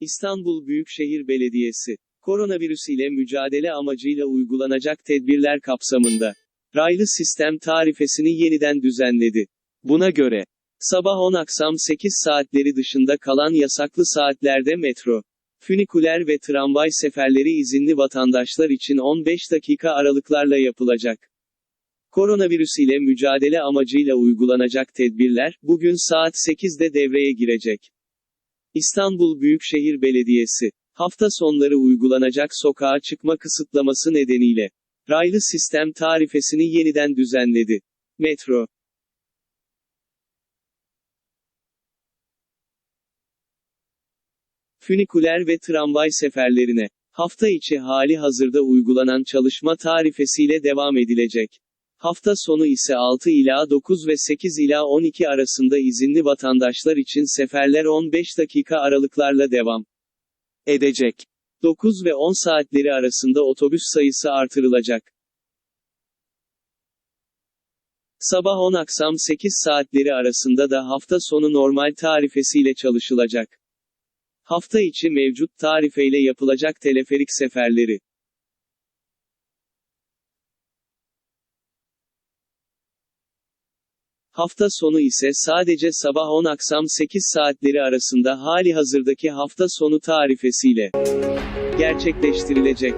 İstanbul Büyükşehir Belediyesi, koronavirüs ile mücadele amacıyla uygulanacak tedbirler kapsamında, raylı sistem tarifesini yeniden düzenledi. Buna göre, sabah 10 akşam 8 saatleri dışında kalan yasaklı saatlerde metro, füniküler ve tramvay seferleri izinli vatandaşlar için 15 dakika aralıklarla yapılacak. Koronavirüs ile mücadele amacıyla uygulanacak tedbirler, bugün saat 8'de devreye girecek. İstanbul Büyükşehir Belediyesi, hafta sonları uygulanacak sokağa çıkma kısıtlaması nedeniyle, raylı sistem tarifesini yeniden düzenledi. Metro, füniküler ve tramvay seferlerine, hafta içi hali hazırda uygulanan çalışma tarifesiyle devam edilecek. Hafta sonu ise 6 ila 9 ve 8 ila 12 arasında izinli vatandaşlar için seferler 15 dakika aralıklarla devam edecek. 9 ve 10 saatleri arasında otobüs sayısı artırılacak. Sabah 10 akşam 8 saatleri arasında da hafta sonu normal tarifesiyle çalışılacak. Hafta içi mevcut tarifeyle yapılacak teleferik seferleri. Hafta sonu ise sadece sabah 10 akşam 8 saatleri arasında hali hazırdaki hafta sonu tarifesiyle gerçekleştirilecek.